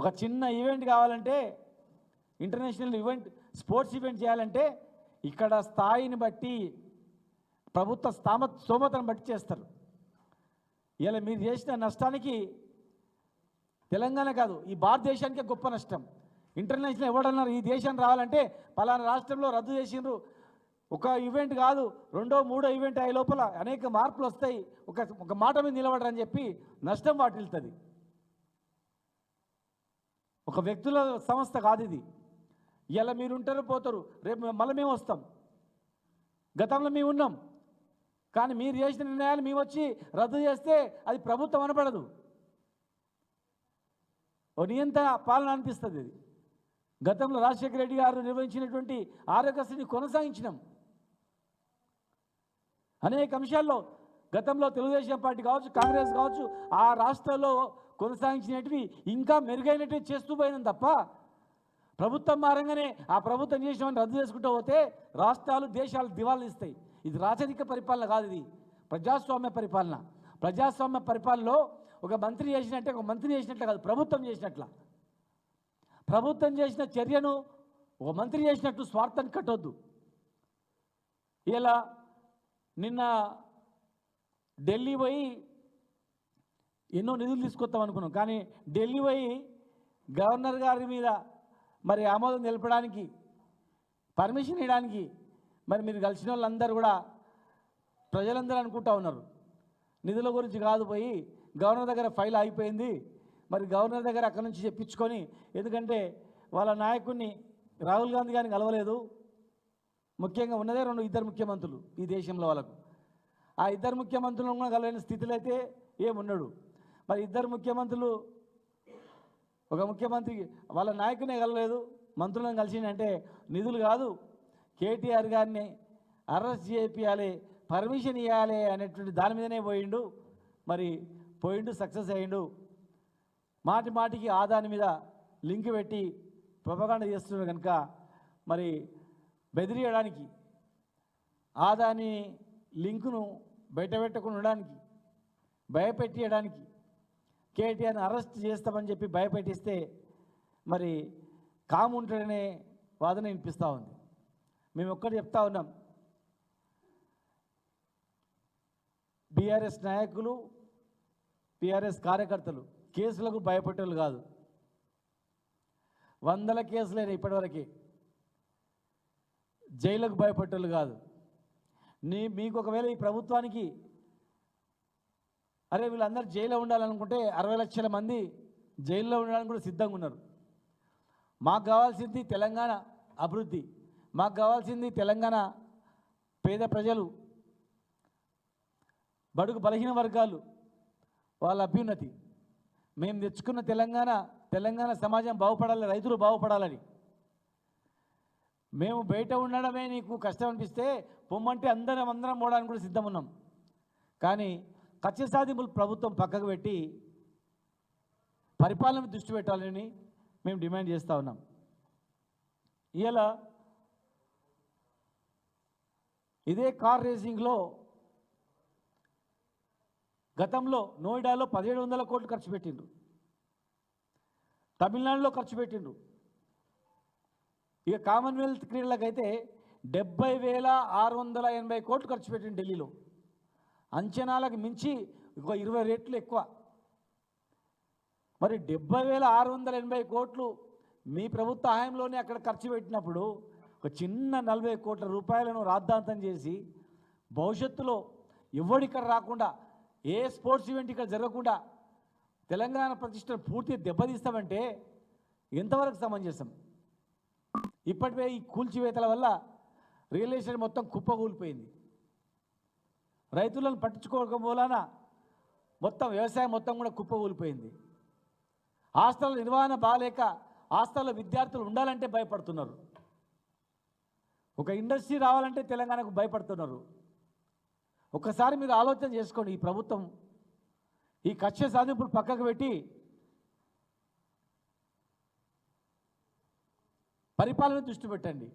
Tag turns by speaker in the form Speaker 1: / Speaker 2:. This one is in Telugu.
Speaker 1: ఒక చిన్న ఈవెంట్ కావాలంటే ఇంటర్నేషనల్ ఈవెంట్ స్పోర్ట్స్ ఈవెంట్ చేయాలంటే ఇక్కడ స్థాయిని బట్టి ప్రభుత్వ స్థామ స్తోమతను బట్టి చేస్తారు. ఇలా మీరు చేసిన నష్టానికి తెలంగాణ కాదు ఈ భారతదేశానికే గొప్ప నష్టం. ఇంటర్నేషనల్ ఎవడన్నారు ఈ దేశం రావాలంటే పలానా రాష్ట్రంలో రద్దు చేసిండ్రు. ఒక ఈవెంట్ కాదు రెండో మూడో ఈవెంట్ అయ్యే లోపల అనేక మార్పులు వస్తాయి. ఒక ఒక మాట మీద నిలబడరని చెప్పి నష్టం వాటిల్తుంది ఒక వ్యక్తుల సంస్థ కాదు ఇది. ఇలా మీరు ఉంటారో పోతారు రేపు మళ్ళీ మేము వస్తాం. గతంలో మేము ఉన్నాం. కానీ మీరు చేసిన నిర్ణయాలు మేము వచ్చి రద్దు చేస్తే అది ప్రభుత్వం అనపడదు. ఓ నియంత్రణ పాలన అనిపిస్తుంది ఇది. గతంలో రాజశేఖర రెడ్డి గారు నిర్వహించినటువంటి ఆరోగ్యశ్రీని కొనసాగించినాం. అనేక అంశాల్లో గతంలో తెలుగుదేశం పార్టీ కావచ్చు కాంగ్రెస్ కావచ్చు ఆ రాష్ట్రాల్లో కొనసాగించినటివి ఇంకా మెరుగైనట్టు చేస్తూ పోయినాం తప్ప ప్రభుత్వం మారంగానే ఆ ప్రభుత్వం చేసిన రద్దు చేసుకుంటూ పోతే రాష్ట్రాలు దేశాలు దివాళ్ళు ఇస్తాయి ఇది రాచరిక పరిపాలన కాదు ఇది. ప్రజాస్వామ్య పరిపాలన. ప్రజాస్వామ్య పరిపాలనలో ఒక మంత్రి చేసినట్టే ఒక మంత్రి చేసినట్లు కాదు ప్రభుత్వం చేసినట్ల. ప్రభుత్వం చేసిన చర్యను ఒక మంత్రి చేసినట్టు స్వార్థాన్ని కట్టొద్దు. ఇలా నిన్న ఢిల్లీ పోయి ఎన్నో నిధులు తీసుకొస్తాం అనుకున్నాం. కానీ ఢిల్లీ పోయి గవర్నర్ గారి మీద మరి ఆమోదం తెలపడానికి పర్మిషన్ ఇవ్వడానికి మరి మీరు కలిసిన వాళ్ళందరూ కూడా ప్రజలందరూ అనుకుంటా ఉన్నారు. నిధుల గురించి కాదు పోయి గవర్నర్ దగ్గర ఫైల్ అయిపోయింది మరి గవర్నర్ దగ్గర అక్కడ నుంచి చెప్పించుకొని ఎందుకంటే వాళ్ళ నాయకుడిని రాహుల్ గాంధీ గారిని కలవలేదు. ముఖ్యంగా ఉన్నదే రెండు ఇద్దరు ముఖ్యమంత్రులు ఈ దేశంలో వాళ్ళకు. ఆ ఇద్దరు ముఖ్యమంత్రులను కూడా కలవని స్థితిలో అయితే ఏమున్నాడు? మరి ఇద్దరు ముఖ్యమంత్రులు ఒక ముఖ్యమంత్రి వాళ్ళ నాయకునే కలలేదు మంత్రులను కలిసిందంటే నిధులు కాదు. కేటీఆర్ గారిని అరెస్ట్ చేపియాలి పర్మిషన్ ఇవ్వాలి అనేటువంటి దాని మీదనే పోయిండు. మరి పోయిండు సక్సెస్ అయ్యిండు. మాటి మాటికి ఆదాని మీద లింక్ పెట్టి ప్రపగాండ చేస్తున్నారు కనుక మరి బెదిరియడానికి ఆదాని లింకును బయటపెట్టకుండా ఉండడానికి భయపెట్టియడానికి కేటీఆర్ని అరెస్ట్ చేస్తామని చెప్పి భయపెట్టిస్తే మరి కాముంటాడనే వాదన వినిపిస్తూ ఉంది. మేము ఒక్కటి చెప్తా ఉన్నాం. బీఆర్ఎస్ నాయకులు బీఆర్ఎస్ కార్యకర్తలు కేసులకు భయపడేవాళ్ళు కాదు. వందల కేసులైన ఇప్పటివరకు. జైలుకు భయపడేవాళ్ళు కాదు. నీ మీకు ఒకవేళ ఈ ప్రభుత్వానికి అరే వీళ్ళందరూ జైల్లో ఉండాలనుకుంటే అరవై లక్షల మంది జైల్లో ఉండడానికి కూడా సిద్ధంగా ఉన్నారు. మాకు కావాల్సింది తెలంగాణ అభివృద్ధి మాకు కావాల్సింది తెలంగాణ పేద ప్రజలు బడుగు బలహీన వర్గాలు వాళ్ళ అభ్యున్నతి. మేము తెచ్చుకున్న తెలంగాణ తెలంగాణ సమాజం బాగుపడాలి రైతులు బాగుపడాలని. మేము బయట ఉండడమే నీకు కష్టం అనిపిస్తే పొమ్మంటే అందరం అందరం పోవడానికి కూడా సిద్ధం ఉన్నాం కానీ కక్ష సాధింపులు ప్రభుత్వం పక్కకు పెట్టి పరిపాలన దృష్టి పెట్టాలని మేము డిమాండ్ చేస్తూ ఉన్నాం. ఇలా ఇదే కార్ రేసింగ్లో గతంలో నోయిడాలో పదిహేడు వందల కోట్లు ఖర్చు పెట్టిండ్రు. తమిళనాడులో ఖర్చు పెట్టిండ్రు. ఇక కామన్వెల్త్ క్రీడలకైతే డెబ్బై వేల ఆరు వందల ఎనభై కోట్లు ఖర్చు పెట్టింది ఢిల్లీలో. అంచనాలకు మించి ఇంకో ఇరవై రేట్లు ఎక్కువ. మరి డెబ్బై వేల ఆరు వందల ఎనభై కోట్లు మీ ప్రభుత్వ హయాంలోనే అక్కడ ఖర్చు పెట్టినప్పుడు ఒక చిన్న నలభై కోట్ల రూపాయలను రాద్ధాంతం చేసి భవిష్యత్తులో ఎవడు ఇక్కడ రాకుండా ఏ స్పోర్ట్స్ ఈవెంట్ ఇక్కడ జరగకుండా తెలంగాణ ప్రతిష్టను పూర్తిగా దెబ్బతీస్తామంటే ఎంతవరకు సమంజసం? ఇప్పటివే ఈ కూల్చివేతల వల్ల రియల్ ఎస్టేట్ మొత్తం కుప్పకూలిపోయింది. రైతులను పట్టించుకోవడం మూలాన మొత్తం వ్యవసాయం మొత్తం కూడా కుప్పకూలిపోయింది. హాస్టల్ నిర్వహణ బాగాలేక హాస్టల్లో విద్యార్థులు ఉండాలంటే భయపడుతున్నారు. ఒక ఇండస్ట్రీ రావాలంటే తెలంగాణకు భయపడుతున్నారు. ఒకసారి మీరు ఆలోచన చేసుకోండి ఈ ప్రభుత్వం. ఈ కక్ష సాధింపులు పక్కకు పెట్టి పరిపాలన దృష్టి పెట్టండి.